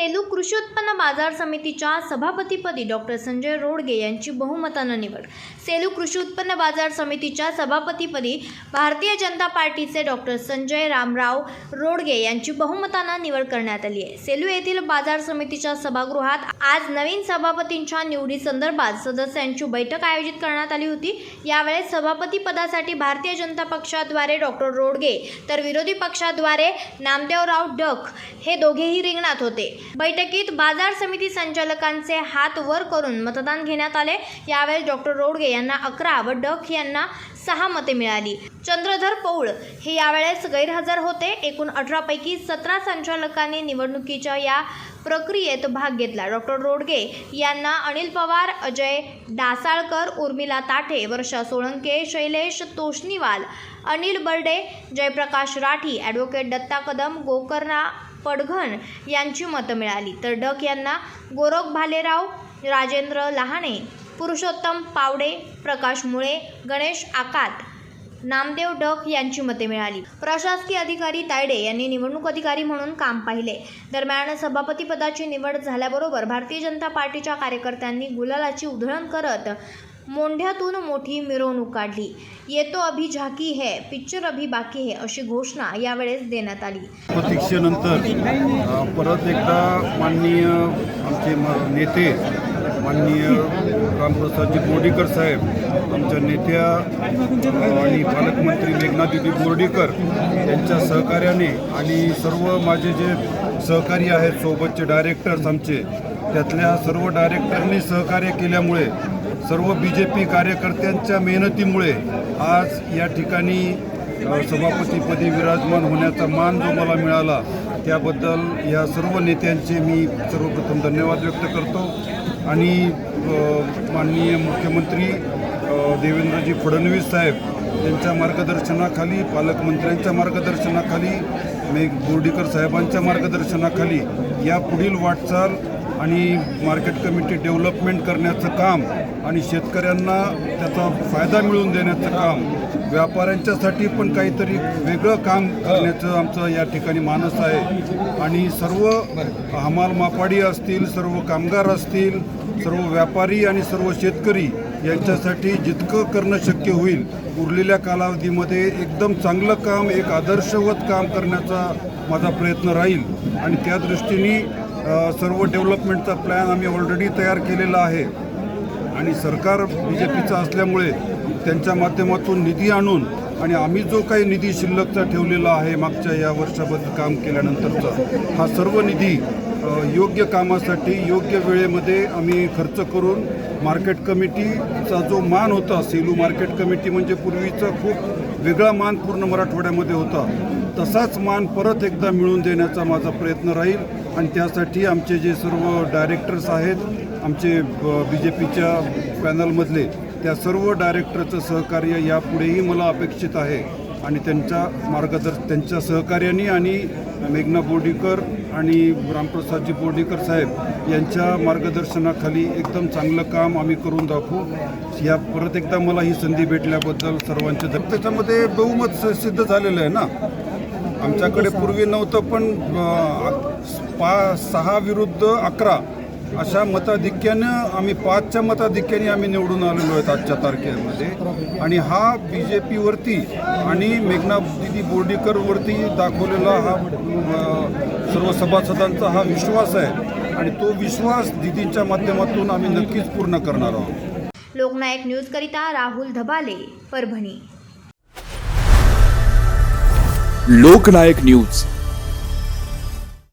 सेलू कृषी उत्पन्न बाजार समितीच्या सभापतीपदी डॉक्टर संजय रोडगे यांची बहुमतानं निवड. सेलू कृषी उत्पन्न बाजार समितीच्या सभापतीपदी भारतीय जनता पार्टीचे डॉक्टर संजय रामराव रोडगे यांची बहुमतानं निवड करण्यात आली आहे. सेलू येथील बाजार समितीच्या सभागृहात आज नवीन सभापतींच्या निवडीसंदर्भात सदस्यांची बैठक आयोजित करण्यात आली होती. यावेळेस सभापती पदासाठी भारतीय जनता पक्षाद्वारे डॉक्टर रोडगे तर विरोधी पक्षाद्वारे नामदेवराव डक हे दोघेही रिंगणात होते. बैठकीत बाजार समिती संचालकांचे हात वर करून मतदान घेण्यात आले. यावेळेस डॉक्टर रोडगे यांना अकरा व डक यांना सहा मते मिळाली. चंद्रधर पौळ हे यावेळेस गैरहजर होते. एकूण अठरापैकी सतरा संचालकांनी निवडणुकीच्या या प्रक्रियेत भाग घेतला. डॉक्टर रोडगे यांना अनिल पवार अजय डासाळकर उर्मिला ताठे वर्षा सोळंके शैलेश तोष्णीवाल अनिल बर्डे जयप्रकाश राठी ॲडव्होकेट दत्ता कदम गोकर्णा पडघण यांची मतं मिळाली. तर डक यांना गोरख भालेराव राजेंद्र लहाणे पुरुषोत्तम पावडे प्रकाश मुळे गणेश आकात नामदेव डक यांची मते मिळाली. प्रशासकीय अधिकारी तायडे यांनी निवडणूक अधिकारी म्हणून काम पाहिले. दरम्यान सभापतीपदाची निवड झाल्याबरोबर भारतीय जनता पार्टीच्या कार्यकर्त्यांनी गुलालाची उधळण करत मोंढ्यातून मोठी मिरवणूक काढली. येतो अभि झाकी है पिक्चर अभी बाकी है अशी घोषणा यावेळेस देण्यात आली. प्रतीक्षेनंतर परत एकदा माननीय आमचे म- नेते माननीय रामप्रसादजी बोर्डीकर साहेब आमच्या नेत्या आणि पालकमंत्री मेघनादिदी बोर्डीकर यांच्या सहकार्याने आणि सर्व माझे जे सहकारी आहेत सोबतचे डायरेक्टर्स आमचे त्यातल्या सर्व डायरेक्टरनी सहकार्य केल्यामुळे सर्व बी जे पी कार्यकर्त्यांच्या मेहनतीमुळे आज या ठिकाणी सभापतीपदी विराजमान होण्याचा मान जो मला मिळाला त्याबद्दल या सर्व नेत्यांचे मी सर्वप्रथम धन्यवाद व्यक्त करतो. आणि माननीय मुख्यमंत्री देवेंद्रजी फडणवीस साहेब यांच्या मार्गदर्शनाखाली पालकमंत्र्यांच्या मार्गदर्शनाखाली मेघ बोर्डीकर साहेबांच्या मार्गदर्शनाखाली या पुढील वाटचाल आणि मार्केट कमिटी डेव्हलपमेंट करण्याचं काम आणि शेतकऱ्यांना त्याचा फायदा मिळवून देण्याचं काम व्यापाऱ्यांच्यासाठी पण काहीतरी वेगळं काम करण्याचं आमचं या ठिकाणी मानस आहे. आणि सर्व हमाल मापाडी असतील सर्व कामगार असतील सर्व व्यापारी आणि सर्व शेतकरी यांच्यासाठी जितकं करणं शक्य होईल उरलेल्या कालावधीमध्ये एकदम चांगलं काम एक आदर्शवत काम करण्याचा माझा प्रयत्न राहील. आणि त्या दृष्टीने सर्व डेव्हलपमेंटचा प्लॅन आम्ही ऑलरेडी तयार केलेला आहे. आणि सरकार बी जे पीचं असल्यामुळे त्यांच्या माध्यमातून निधी आणून आणि आम्ही जो काही निधी शिल्लकचा ठेवलेला आहे मागच्या या वर्षाबद्दल काम केल्यानंतरचा हा सर्व निधी योग्य कामासाठी योग्य वेळेमध्ये आम्ही खर्च करून मार्केट कमिटीचा जो मान होता सेलू मार्केट कमिटी म्हणजे पूर्वीचा खूप वेगळा मान पूर्ण मराठवाड्यामध्ये होता तसाच मान परत एकदा मिळवून देण्याचा माझा प्रयत्न राहील आणि त्यासाठी आमचे जे सर्व डायरेक्टर्स आहेत आमचे बी जे पीच्या पॅनलमधले त्या सर्व डायरेक्टरचं सहकार्य यापुढेही मला अपेक्षित आहे. आणि त्यांच्या मार्गदर्श त्यांच्या सहकार्याने आणि मेघना बोर्डीकर आणि रामप्रसादजी बोर्डीकर साहेब यांच्या मार्गदर्शनाखाली एकदम चांगलं काम आम्ही करून दाखवू. या परत एकदा मला ही संधी भेटल्याबद्दल सर्वांचे धन- त्याच्यामध्ये बहुमत सिद्ध झालेलं आहे ना? आमच्याकडे पूर्वी नव्हतं पण पा सहा विरुद्ध अकरा अशा मताधिक्यानं आम्ही पाचच्या मताधिक्याने आम्ही निवडून आलेलो आहेत आजच्या तारखेमध्ये. आणि हा बी जे पीवरती आणि मेघना दिदी बोर्डीकरवरती दाखवलेला हा सर्व सभासदांचा हा विश्वास आहे. आणि तो विश्वास दिदींच्या माध्यमातून आम्ही नक्कीच पूर्ण करणार आहोत. लोकनायक न्यूजकरिता राहुल धबाले परभणी. लोकनायक न्यूज.